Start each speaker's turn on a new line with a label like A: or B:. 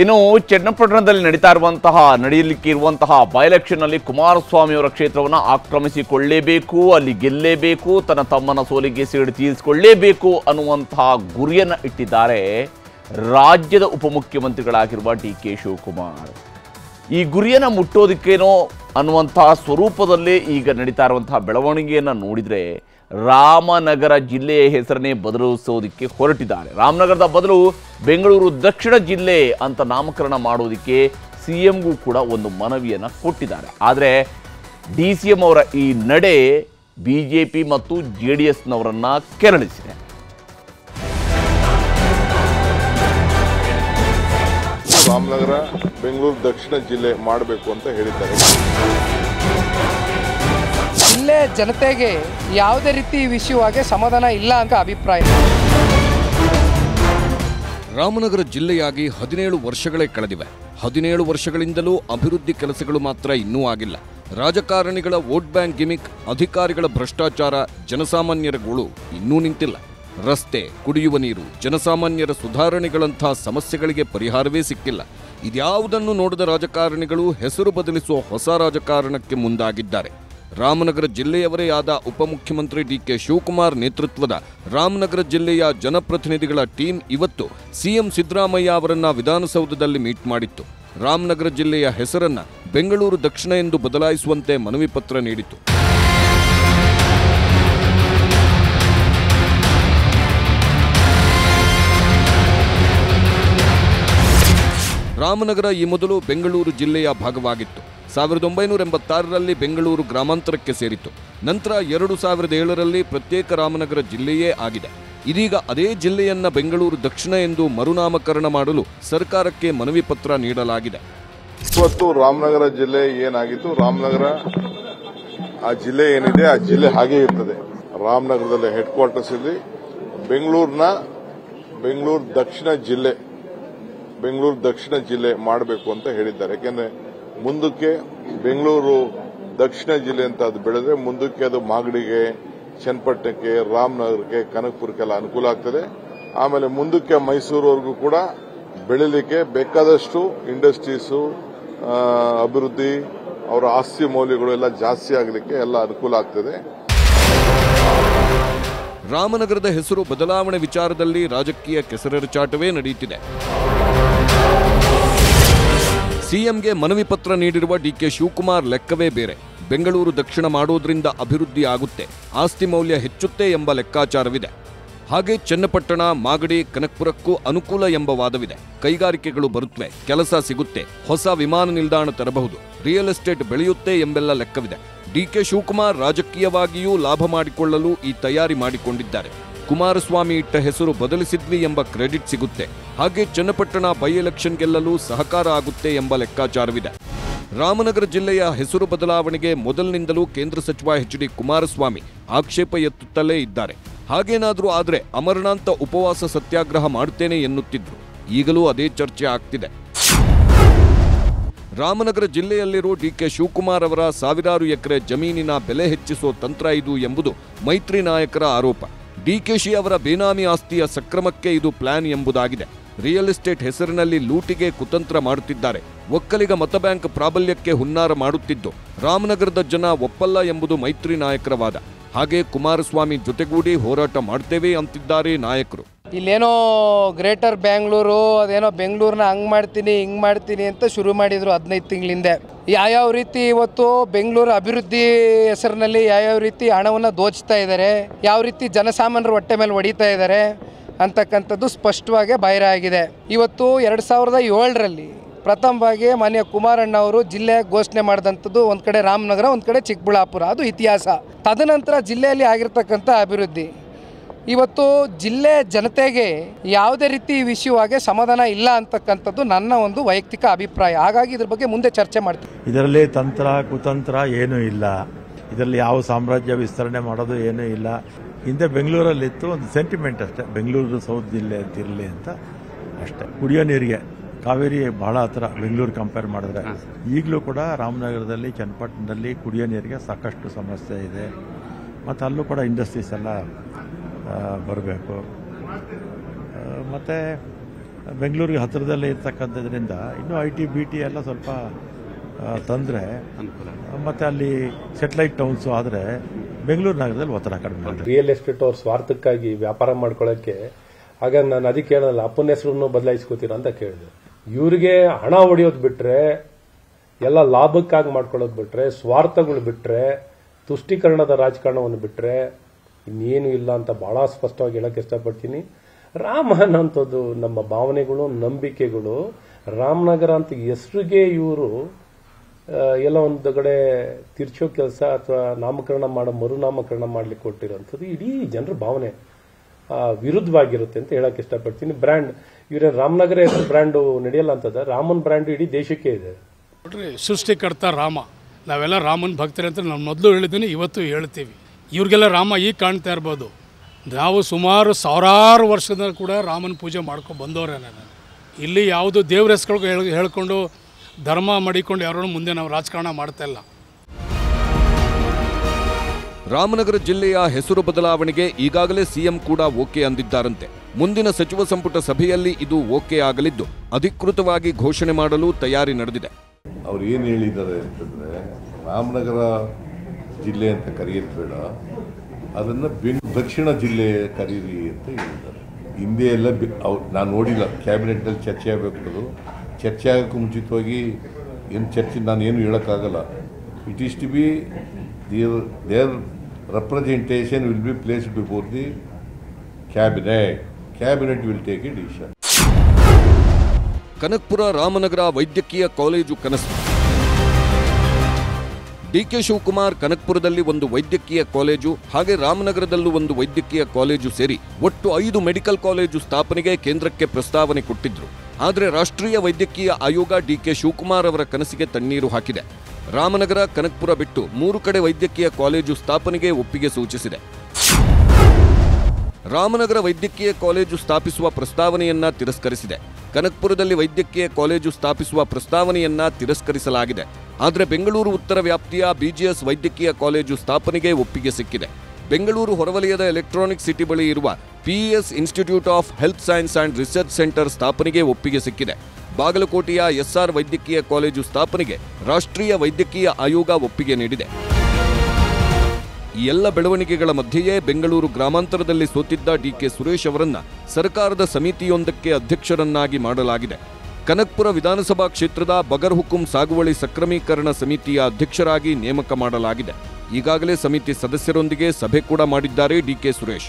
A: ಇನ್ನು ಚನ್ನಪಟ್ಟಣದಲ್ಲಿ ನಡೀತಾ ಇರುವಂತಹ, ನಡೆಯಲಿಕ್ಕೆ ಇರುವಂತಹ ಬೈ ಎಲೆಕ್ಷನ್ನಲ್ಲಿ ಕುಮಾರಸ್ವಾಮಿ ಅವರ ಕ್ಷೇತ್ರವನ್ನು ಆಕ್ರಮಿಸಿಕೊಳ್ಳೇಬೇಕು, ಅಲ್ಲಿ ಗೆಲ್ಲೇಬೇಕು, ತನ್ನ ತಮ್ಮನ ಸೋಲಿಗೆ ಸೇಡು ತೀರಿಸಿಕೊಳ್ಳೇಬೇಕು ಅನ್ನುವಂತಹ ಗುರಿಯನ್ನು ಇಟ್ಟಿದ್ದಾರೆ ರಾಜ್ಯದ ಉಪಮುಖ್ಯಮಂತ್ರಿಗಳಾಗಿರುವ ಡಿ ಕೆ ಶಿವಕುಮಾರ್. ಈ ಗುರಿಯನ್ನು ಮುಟ್ಟೋದಕ್ಕೇನೋ ಅನ್ನುವಂತಹ ಸ್ವರೂಪದಲ್ಲೇ ಈಗ ನಡೀತಾ ಇರುವಂತಹ ಬೆಳವಣಿಗೆಯನ್ನು ನೋಡಿದರೆ ರಾಮನಗರ ಜಿಲ್ಲೆಯ ಹೆಸರನ್ನೇ ಬದಲಿಸೋದಕ್ಕೆ ಹೊರಟಿದ್ದಾರೆ. ರಾಮನಗರದ ಬದಲು ಬೆಂಗಳೂರು ದಕ್ಷಿಣ ಜಿಲ್ಲೆ ಅಂತ ನಾಮಕರಣ ಮಾಡೋದಕ್ಕೆ ಸಿ ಎಂಗೂ ಕೂಡ ಒಂದು ಮನವಿಯನ್ನು ಕೊಟ್ಟಿದ್ದಾರೆ. ಆದರೆ ಡಿ ಸಿ ಎಂ ಅವರ ಈ ನಡೆ ಬಿ ಜೆ ಪಿ ಮತ್ತು ಜೆ ಡಿ ಎಸ್ನವರನ್ನು ಕೆರಳಿಸಿದೆ.
B: ರಾಮನಗರ ಬೆಂಗಳೂರು ದಕ್ಷಿಣ ಜಿಲ್ಲೆ ಮಾಡಬೇಕು ಅಂತ ಹೇಳಿದ್ದಾರೆ.
C: ಜಿಲ್ಲೆ ಜನತೆಗೆ ಯಾವುದೇ ರೀತಿ ಈ ವಿಷಯವಾಗಿ ಸಮಾಧಾನ ಇಲ್ಲ ಅಂತ ಅಭಿಪ್ರಾಯ.
D: ರಾಮನಗರ ಜಿಲ್ಲೆಯಾಗಿ ಹದಿನೇಳು ವರ್ಷಗಳೇ ಕಳೆದಿವೆ. ಹದಿನೇಳು ವರ್ಷಗಳಿಂದಲೂ ಅಭಿವೃದ್ಧಿ ಕೆಲಸಗಳು ಮಾತ್ರ ಇನ್ನೂ ಆಗಿಲ್ಲ. ರಾಜಕಾರಣಿಗಳ ವೋಟ್ ಬ್ಯಾಂಕ್ ಗಿಮಿಕ್ ಅಧಿಕಾರಿಗಳ ಭ್ರಷ್ಟಾಚಾರ ಜನಸಾಮಾನ್ಯರ ಗೋಳು ಇನ್ನೂ ನಿಂತಿಲ್ಲ. ರಸ್ತೆ ಕುಡಿಯುವ ನೀರು ಜನಸಾಮಾನ್ಯರ ಸುಧಾರಣೆಗಳಂಥ ಸಮಸ್ಯೆಗಳಿಗೆ ಪರಿಹಾರವೇ ಸಿಕ್ಕಿಲ್ಲ. ಇದ್ಯಾವುದನ್ನು ನೋಡಿದ ರಾಜಕಾರಣಿಗಳು ಹೆಸರು ಬದಲಿಸುವ ಹೊಸ ರಾಜಕಾರಣಕ್ಕೆ ಮುಂದಾಗಿದ್ದಾರೆ. ರಾಮನಗರ ಜಿಲ್ಲೆಯವರೇ ಆದ ಉಪಮುಖ್ಯಮಂತ್ರಿ ಡಿಕೆ ಶಿವಕುಮಾರ್ ನೇತೃತ್ವದ ರಾಮನಗರ ಜಿಲ್ಲೆಯ ಜನಪ್ರತಿನಿಧಿಗಳ ಟೀಮ್ ಇವತ್ತು ಸಿಎಂ ಸಿದ್ದರಾಮಯ್ಯ ಅವರನ್ನ ವಿಧಾನಸೌಧದಲ್ಲಿ ಮೀಟ್ ಮಾಡಿತ್ತು. ರಾಮನಗರ ಜಿಲ್ಲೆಯ ಹೆಸರನ್ನ ಬೆಂಗಳೂರು ದಕ್ಷಿಣ ಎಂದು ಬದಲಾಯಿಸುವಂತೆ ಮನವಿ ಪತ್ರ ನೀಡಿತು ರಾಮನಗರ ಈ ಮೊದಲು ಬೆಂಗಳೂರು ಜಿಲ್ಲೆಯ ಭಾಗವಾಗಿತ್ತು. ಸಾವಿರದ ಒಂಬೈನೂರ ಎಂಬತ್ತಾರರಲ್ಲಿ ಬೆಂಗಳೂರು ಗ್ರಾಮಾಂತರಕ್ಕೆ ಸೇರಿತ್ತು. ನಂತರ ಎರಡು ಸಾವಿರದ ಏಳರಲ್ಲಿ ಪ್ರತ್ಯೇಕ ರಾಮನಗರ ಜಿಲ್ಲೆಯೇ ಆಗಿದೆ. ಇದೀಗ ಅದೇ ಜಿಲ್ಲೆಯನ್ನ ಬೆಂಗಳೂರು ದಕ್ಷಿಣ ಎಂದು ಮರುನಾಮಕರಣ ಮಾಡಲು ಸರ್ಕಾರಕ್ಕೆ ಮನವಿ ಪತ್ರ ನೀಡಲಾಗಿದೆ.
B: ಇವತ್ತು ರಾಮನಗರ ಜಿಲ್ಲೆ ಏನಾಗಿತ್ತು? ರಾಮನಗರ ಆ ಜಿಲ್ಲೆ ಏನಿದೆ? ಆ ಜಿಲ್ಲೆ ಹಾಗೆ ಇರ್ತದೆ. ರಾಮನಗರದಲ್ಲಿ ಹೆಡ್ ಕ್ವಾರ್ಟರ್ಸ್ ಇಲ್ಲಿ. ಬೆಂಗಳೂರಿನ ಬೆಂಗಳೂರು ದಕ್ಷಿಣ ಜಿಲ್ಲೆ. ಬೆಂಗಳೂರು ದಕ್ಷಿಣ ಜಿಲ್ಲೆ ಮಾಡಬೇಕು ಅಂತ ಹೇಳಿದ್ದಾರೆ. ಯಾಕೆಂದ್ರೆ ಮುಂದಕ್ಕೆ ಬೆಂಗಳೂರು ದಕ್ಷಿಣ ಜಿಲ್ಲೆ ಅಂತ ಅದು ಬೆಳೆದ್ರೆ ಮುಂದಕ್ಕೆ ಅದು ಮಾಗಡಿಗೆ, ಚನ್ನಪಟ್ಟಣಕ್ಕೆ, ರಾಮನಗರಕ್ಕೆ, ಕನಕಪುರಕ್ಕೆಲ್ಲ ಅನುಕೂಲ ಆಗ್ತದೆ. ಆಮೇಲೆ ಮುಂದಕ್ಕೆ ಮೈಸೂರುವರೆಗೂ ಕೂಡ ಬೆಳಿಲಿಕ್ಕೆ ಬೇಕಾದಷ್ಟು ಇಂಡಸ್ಟ್ರೀಸು ಅಭಿವೃದ್ಧಿ, ಅವರ ಆಸ್ತಿ ಮೌಲ್ಯಗಳು ಎಲ್ಲ ಜಾಸ್ತಿ ಆಗಲಿಕ್ಕೆ ಎಲ್ಲ ಅನುಕೂಲ ಆಗ್ತದೆ.
D: ರಾಮನಗರದ ಹೆಸರು ಬದಲಾವಣೆ ವಿಚಾರದಲ್ಲಿ ರಾಜಕೀಯ ಕೆಸರೆರಚಾಟವೇ ನಡೆಯುತ್ತಿದೆ. ಸಿಎಂಗೆ ಮನವಿ ಪತ್ರ ನೀಡಿರುವ ಡಿಕೆ ಶಿವಕುಮಾರ್ ಲೆಕ್ಕವೇ ಬೇರೆ. ಬೆಂಗಳೂರು ದಕ್ಷಿಣ ಮಾಡೋದ್ರಿಂದ ಅಭಿವೃದ್ಧಿ ಆಗುತ್ತೆ, ಆಸ್ತಿ ಮೌಲ್ಯ ಹೆಚ್ಚುತ್ತೆ ಎಂಬ ಲೆಕ್ಕಾಚಾರವಿದೆ. ಹಾಗೆ ಚನ್ನಪಟ್ಟಣ, ಮಾಗಡಿ, ಕನಕ್ಪುರಕ್ಕೂ ಅನುಕೂಲ ಎಂಬ ವಾದವಿದೆ. ಕೈಗಾರಿಕೆಗಳು ಬರುತ್ತವೆ ಕೆಲಸ ಸಿಗುತ್ತೆ, ಹೊಸ ವಿಮಾನ ನಿಲ್ದಾಣ ತರಬಹುದು, ರಿಯಲ್ ಎಸ್ಟೇಟ್ ಬೆಳೆಯುತ್ತೆ ಎಂಬೆಲ್ಲ ಲೆಕ್ಕವಿದೆ. ಡಿಕೆ ಶಿವಕುಮಾರ್ ರಾಜಕೀಯವಾಗಿಯೂ ಲಾಭ ಮಾಡಿಕೊಳ್ಳಲು ಈ ತಯಾರಿ ಮಾಡಿಕೊಂಡಿದ್ದಾರೆ. ಕುಮಾರಸ್ವಾಮಿ ಇಟ್ಟ ಹೆಸರು ಬದಲಿಸಿದ್ವಿ ಎಂಬ ಕ್ರೆಡಿಟ್ ಸಿಗುತ್ತೆ. ಹಾಗೆ ಚನ್ನಪಟ್ಟಣ ಬೈ ಎಲೆಕ್ಷನ್ ಗೆಲ್ಲಲು ಸಹಕಾರ ಆಗುತ್ತೆ ಎಂಬ ಲೆಕ್ಕಾಚಾರವಿದೆ. ರಾಮನಗರ ಜಿಲ್ಲೆಯ ಹೆಸರು ಬದಲಾವಣೆಗೆ ಮೊದಲಿನಿಂದಲೂ ಕೇಂದ್ರ ಸಚಿವ ಎಚ್ ಡಿ ಕುಮಾರಸ್ವಾಮಿ ಆಕ್ಷೇಪ ಎತ್ತುತ್ತಲೇ ಇದ್ದಾರೆ. ಹಾಗೇನಾದರೂ ಆದರೆ ಅಮರನಾಂತ ಉಪವಾಸ ಸತ್ಯಾಗ್ರಹ ಮಾಡುತ್ತೇನೆ ಎನ್ನುತ್ತಿದ್ರು. ಈಗಲೂ ಅದೇ ಚರ್ಚೆ ಆಗ್ತಿದೆ. ರಾಮನಗರ ಜಿಲ್ಲೆಯಲ್ಲಿರುವ ಡಿಕೆ ಶಿವಕುಮಾರ್ ಅವರ ಸಾವಿರಾರು ಎಕರೆ ಜಮೀನಿನ ಬೆಲೆ ಹೆಚ್ಚಿಸುವ ತಂತ್ರ ಇದು ಎಂಬುದು ಮೈತ್ರಿ ನಾಯಕರ ಆರೋಪ. ಡಿಕೆಶಿ ಅವರ ಬೇನಾಮಿ ಆಸ್ತಿಯ ಸಕ್ರಮಕ್ಕೆ ಇದು ಪ್ಲಾನ್ ಎಂಬುದಾಗಿದೆ. ರಿಯಲ್ ಎಸ್ಟೇಟ್ ಹೆಸರಿನಲ್ಲಿ ಲೂಟಿಗೆ ಕುತಂತ್ರ ಮಾಡುತ್ತಿದ್ದಾರೆ. ಒಕ್ಕಲಿಗ ಮತಬ್ಯಾಂಕ್ ಪ್ರಾಬಲ್ಯಕ್ಕೆ ಹುನ್ನಾರ ಮಾಡುತ್ತಿದ್ದು, ರಾಮನಗರದ ಜನ ಒಪ್ಪಲ್ಲ ಎಂಬುದು ಮೈತ್ರಿ ನಾಯಕರ ವಾದ ಹಾಗೆ ಕುಮಾರಸ್ವಾಮಿ ಜೊತೆಗೂಡಿ ಹೋರಾಟ ಮಾಡ್ತೇವೆ ಅಂತಿದ್ದಾರೆ ನಾಯಕರು.
C: ಇಲ್ಲೇನೋ ಗ್ರೇಟರ್ ಬ್ಯಾಂಗ್ಳೂರು, ಅದೇನೋ ಬೆಂಗಳೂರನ್ನ ಹಂಗೆ ಮಾಡ್ತೀನಿ, ಹಿಂಗೆ ಮಾಡ್ತೀನಿ ಅಂತ ಶುರು ಮಾಡಿದರು ಹದಿನೈದು ತಿಂಗಳಿಂದೆ. ಯಾವ್ಯಾವ ರೀತಿ ಇವತ್ತು ಬೆಂಗಳೂರು ಅಭಿವೃದ್ಧಿ ಹೆಸರಿನಲ್ಲಿ ಯಾವ್ಯಾವ ರೀತಿ ಹಣವನ್ನು ದೋಚ್ತಾ ಇದ್ದಾರೆ ಯಾವ ರೀತಿ ಜನಸಾಮಾನ್ಯರು ಹೊಟ್ಟೆ ಮೇಲೆ ಹೊಡಿತಾ ಇದ್ದಾರೆ ಅಂತಕ್ಕಂಥದ್ದು ಸ್ಪಷ್ಟವಾಗಿ ಬಾಹಿರ ಆಗಿದೆ. ಇವತ್ತು ಎರಡು ಸಾವಿರದ ಏಳರಲ್ಲಿ ಪ್ರಥಮವಾಗಿ ಮಾನ್ಯ ಕುಮಾರಣ್ಣ ಅವರು ಜಿಲ್ಲೆ ಘೋಷಣೆ ಮಾಡಿದಂಥದ್ದು ಒಂದು ಕಡೆ ರಾಮನಗರ, ಒಂದು ಕಡೆ ಚಿಕ್ಕಬಳ್ಳಾಪುರ. ಅದು ಇತಿಹಾಸ. ತದನಂತರ ಜಿಲ್ಲೆಯಲ್ಲಿ ಆಗಿರ್ತಕ್ಕಂಥ ಅಭಿವೃದ್ಧಿ. ಇವತ್ತು ಜಿಲ್ಲೆ ಜನತೆಗೆ ಯಾವುದೇ ರೀತಿ ಈ ವಿಷಯವಾಗಿ ಸಮಾಧಾನ ಇಲ್ಲ ಅಂತಕ್ಕಂಥದ್ದು ನನ್ನ ಒಂದು ವೈಯಕ್ತಿಕ ಅಭಿಪ್ರಾಯ. ಹಾಗಾಗಿ ಇದ್ರ ಬಗ್ಗೆ ಮುಂದೆ ಚರ್ಚೆ ಮಾಡ್ತೀನಿ.
E: ಇದರಲ್ಲಿ ತಂತ್ರ, ಕುತಂತ್ರ ಏನೂ ಇಲ್ಲ. ಇದರಲ್ಲಿ ಯಾವ ಸಾಮ್ರಾಜ್ಯ ವಿಸ್ತರಣೆ ಮಾಡೋದು ಏನೂ ಇಲ್ಲ. ಹಿಂದೆ ಬೆಂಗಳೂರಲ್ಲಿತ್ತು ಒಂದು ಸೆಂಟಿಮೆಂಟ್ ಅಷ್ಟೇ. ಬೆಂಗಳೂರು ಸೌತ್ ಜಿಲ್ಲೆ ಅಂತ ಇರಲಿ ಅಂತ ಅಷ್ಟೇ. ಕುಡಿಯೋ ನೀರಿಗೆ. ಕಾವೇರಿ ಬಹಳ ಹತ್ರ ಬೆಂಗಳೂರು ಕಂಪೇರ್ ಮಾಡಿದ್ರೆ. ಈಗಲೂ ಕೂಡ ರಾಮನಗರದಲ್ಲಿ ಚನ್ನಪಟ್ಟಣದಲ್ಲಿ ಕುಡಿಯೋ ನೀರಿಗೆ ಸಾಕಷ್ಟು ಸಮಸ್ಯೆ ಇದೆ. ಮತ್ತು ಅಲ್ಲೂ ಕೂಡ ಇಂಡಸ್ಟ್ರೀಸ್ ಎಲ್ಲ ಬರಬೇಕು. ಮತ್ತು ಬೆಂಗಳೂರಿಗೆ ಹತ್ತಿರದಲ್ಲೇ ಇರ್ತಕ್ಕಂಥದ್ರಿಂದ ಇನ್ನೂ ಐ ಟಿ ಬಿ ಟಿ ಎಲ್ಲ ಸ್ವಲ್ಪ ತಂದರೆ ಮತ್ತು ಅಲ್ಲಿ ಸೆಟ್ಲೈಟ್ ಟೌನ್ಸು ಆದರೆ ಬೆಂಗಳೂರು ನಗರದಲ್ಲಿ ಒತ್ತಡ ಕಡಿಮೆ
F: ರಿಯಲ್ ಎಸ್ಟೇಟ್ ಅವ್ರ ಸ್ವಾರ್ಥಕ್ಕಾಗಿ ವ್ಯಾಪಾರ ಮಾಡ್ಕೊಳ್ಳೋಕ್ಕೆ ಆಗ ನಾನು ಅದಕ್ಕೆ ಹೇಳಲ್ಲ ಅಪ್ಪನ ಹೆಸರನ್ನು ಬದಲಾಯಿಸ್ಕೋತೀರಾ ಅಂತ ಕೇಳಿದೆ. ಇವರಿಗೆ ಹಣ ಹೊಡೆಯೋದು ಬಿಟ್ರೆ, ಎಲ್ಲ ಲಾಭಕ್ಕಾಗಿ ಮಾಡ್ಕೊಳ್ಳೋದು ಬಿಟ್ರೆ, ಸ್ವಾರ್ಥಗಳು ಬಿಟ್ರೆ, ತುಷ್ಟೀಕರಣದ ರಾಜಕಾರಣವನ್ನು ಬಿಟ್ರೆ, ಇನ್ನೇನು ಇಲ್ಲ ಅಂತ ಬಹಳ ಸ್ಪಷ್ಟವಾಗಿ ಹೇಳಕ್ಕೆ ಇಷ್ಟಪಡ್ತೀನಿ. ರಾಮ ಅಂತದ್ದು ನಮ್ಮ ಭಾವನೆಗಳು, ನಂಬಿಕೆಗಳು, ರಾಮನಗರ ಅಂತ ಹೆಸರಿಗೆ ಇವರು ಎಲ್ಲ ಒಂದು ಕಡೆ ತಿರ್ಚೋ ಕೆಲಸ ಅಥವಾ ನಾಮಕರಣ ಮಾಡೋ, ಮರುನಾಮಕರಣ ಮಾಡ್ಲಿಕ್ಕೆ ಕೊಟ್ಟಿರೋಂಥದ್ದು ಇಡೀ ಜನರ ಭಾವನೆ ವಿರುದ್ಧವಾಗಿರುತ್ತೆ ಅಂತ ಹೇಳಕ್ ಇಷ್ಟಪಡ್ತೀನಿ. ಬ್ರ್ಯಾಂಡ್, ಇವರೇ ರಾಮನಗರ ಹೆಸರು ಬ್ರ್ಯಾಂಡು ನಡೆಯಲ್ಲ ಅಂತದ, ರಾಮನ್ ಬ್ರ್ಯಾಂಡ್ ಇಡೀ ದೇಶಕ್ಕೆ ಇದೆ.
G: ನೋಡ್ರಿ, ಸೃಷ್ಟಿಕರ್ತ ರಾಮ. ನಾವೆಲ್ಲ ರಾಮನ್ ಭಕ್ತರು ಅಂತ ನಾನು ಮೊದಲು ಹೇಳಿದ್ದೀನಿ, ಇವತ್ತು ಹೇಳ್ತೀವಿ. ಇವ್ರಿಗೆಲ್ಲ ರಾಮ ಈಗ ಕಾಣ್ತಾ ಇರ್ಬೋದು. ನಾವು ಸುಮಾರು ಸಾವಿರಾರು ವರ್ಷದ ಕೂಡ ರಾಮನ ಪೂಜೆ ಮಾಡ್ಕೊಂಡು ಬಂದವರೇ ನಾನು. ಇಲ್ಲಿ ಯಾವುದು ದೇವ್ರ ಹೆಸ್ಗಳು ಹೇಳ್, ಹೇಳ್ಕೊಂಡು ಧರ್ಮ ಮಡಿಕೊಂಡು ಯಾರೂ ಮುಂದೆ ನಾವು ರಾಜಕಾರಣ ಮಾಡ್ತಾ ಇಲ್ಲ.
D: ರಾಮನಗರ ಜಿಲ್ಲೆಯ ಹೆಸರು ಬದಲಾವಣೆಗೆ ಈಗಾಗಲೇ ಸಿಎಂ ಕೂಡ ಓಕೆ ಅಂದಿದ್ದಾರಂತೆ. ಮುಂದಿನ ಸಚಿವ ಸಂಪುಟ ಸಭೆಯಲ್ಲಿ ಇದು ಓಕೆ ಆಗಲಿದ್ದು ಅಧಿಕೃತವಾಗಿ ಘೋಷಣೆ ಮಾಡಲು ತಯಾರಿ ನಡೆದಿದೆ.
B: ಅವ್ರು ಏನು ಹೇಳಿದ್ದಾರೆ ಅಂತಂದರೆ ರಾಮನಗರ ಜಿಲ್ಲೆ ಅಂತ ಕರೆಯೋದು ಬೇಡ ಅದನ್ನು ಬೆಂಗ್ ದಕ್ಷಿಣ ಜಿಲ್ಲೆ ಕರೀರಿ ಅಂತ ಹೇಳಿದ್ದಾರೆ. ಹಿಂದೆ ಎಲ್ಲ ಬಿ ಅವ್ರು ನಾನು ನೋಡಿಲ್ಲ ಕ್ಯಾಬಿನೆಟ್ನಲ್ಲಿ ಚರ್ಚೆ ಆಗಬೇಕು ಚರ್ಚೆ ಆಗೋಕ್ಕೂ ಮುಂಚಿತವಾಗಿ ಏನು ಚರ್ಚೆ ನಾನು ಏನು ಹೇಳೋಕ್ಕಾಗಲ್ಲ. It is to be there there representation will be placed before the cabinet cabinet will take a decision
D: Kanakapura Ramanagara ವೈದ್ಯಕೀಯ ಕಾಲೇಜು ಕನಸು. ಡಿಕೆ ಶಿವಕುಮಾರ್ ಕನಕ್ಪುರದಲ್ಲಿ ಒಂದು ವೈದ್ಯಕೀಯ ಕಾಲೇಜು, ಹಾಗೆ ರಾಮನಗರದಲ್ಲೂ ಒಂದು ವೈದ್ಯಕೀಯ ಕಾಲೇಜು ಸೇರಿ ಒಟ್ಟು ಐದು ಮೆಡಿಕಲ್ ಕಾಲೇಜು ಸ್ಥಾಪನೆಗೆ ಕೇಂದ್ರಕ್ಕೆ ಪ್ರಸ್ತಾವನೆ ಕೊಟ್ಟಿದ್ರು. ಆದರೆ ರಾಷ್ಟ್ರೀಯ ವೈದ್ಯಕೀಯ ಆಯೋಗ ಡಿ ಕೆ ಶಿವಕುಮಾರ್ ಅವರ ಕನಸಿಗೆ ತಣ್ಣೀರು ಹಾಕಿದೆ. ರಾಮನಗರ, ಕನಕ್ಪುರ ಬಿಟ್ಟು ಮೂರು ಕಡೆ ವೈದ್ಯಕೀಯ ಕಾಲೇಜು ಸ್ಥಾಪನೆಗೆ ಒಪ್ಪಿಗೆ ಸೂಚಿಸಿದೆ. ರಾಮನಗರ ವೈದ್ಯಕೀಯ ಕಾಲೇಜು ಸ್ಥಾಪಿಸುವ ಪ್ರಸ್ತಾವನೆಯನ್ನ ತಿರಸ್ಕರಿಸಿದೆ. ಕನಕ್ಪುರದಲ್ಲಿ ವೈದ್ಯಕೀಯ ಕಾಲೇಜು ಸ್ಥಾಪಿಸುವ ಪ್ರಸ್ತಾವನೆಯನ್ನ ತಿರಸ್ಕರಿಸಲಾಗಿದೆ. ಆದರೆ ಬೆಂಗಳೂರು ಉತ್ತರ ವ್ಯಾಪ್ತಿಯ ಬಿಜಿಎಸ್ ವೈದ್ಯಕೀಯ ಕಾಲೇಜು ಸ್ಥಾಪನೆಗೆ ಒಪ್ಪಿಗೆ ಸಿಕ್ಕಿದೆ. ಬೆಂಗಳೂರು ಹೊರವಲಯದ ಎಲೆಕ್ಟ್ರಾನಿಕ್ ಸಿಟಿ ಬಳಿ ಇರುವ PES institute of health science and research centre ಸ್ಥಾಪನೆಗೆ ಒಪ್ಪಿಗೆ ಸಿಕ್ಕಿದೆ. ಬಾಗಲಕೋಟೆಯ ಎಸ್ಆರ್ ವೈದ್ಯಕೀಯ ಕಾಲೇಜು ಸ್ಥಾಪನೆಗೆ ರಾಷ್ಟ್ರೀಯ ವೈದ್ಯಕೀಯ ಆಯೋಗ ಒಪ್ಪಿಗೆ ನೀಡಿದೆ. ಈ ಎಲ್ಲ ಬೆಳವಣಿಗೆಗಳ ಮಧ್ಯೆಯೇ ಬೆಂಗಳೂರು ಗ್ರಾಮಾಂತರದಲ್ಲಿ ಸೋತಿದ್ದ ಡಿಕೆ ಸುರೇಶ್ ಅವರನ್ನು ಸರ್ಕಾರದ ಸಮಿತಿಯೊಂದಕ್ಕೆ ಅಧ್ಯಕ್ಷರನ್ನಾಗಿ ಮಾಡಲಾಗಿದೆ. ಕನಕ್ಪುರ ವಿಧಾನಸಭಾ ಕ್ಷೇತ್ರದ ಬಗರ್ ಹುಕುಂ ಸಾಗುವಳಿ ಸಕ್ರಮೀಕರಣ ಸಮಿತಿಯ ಅಧ್ಯಕ್ಷರಾಗಿ ನೇಮಕ ಮಾಡಲಾಗಿದೆ. ಈಗಾಗಲೇ ಸಮಿತಿ ಸದಸ್ಯರೊಂದಿಗೆ ಸಭೆ ಕೂಡ ಮಾಡಿದ್ದಾರೆ DK Suresh.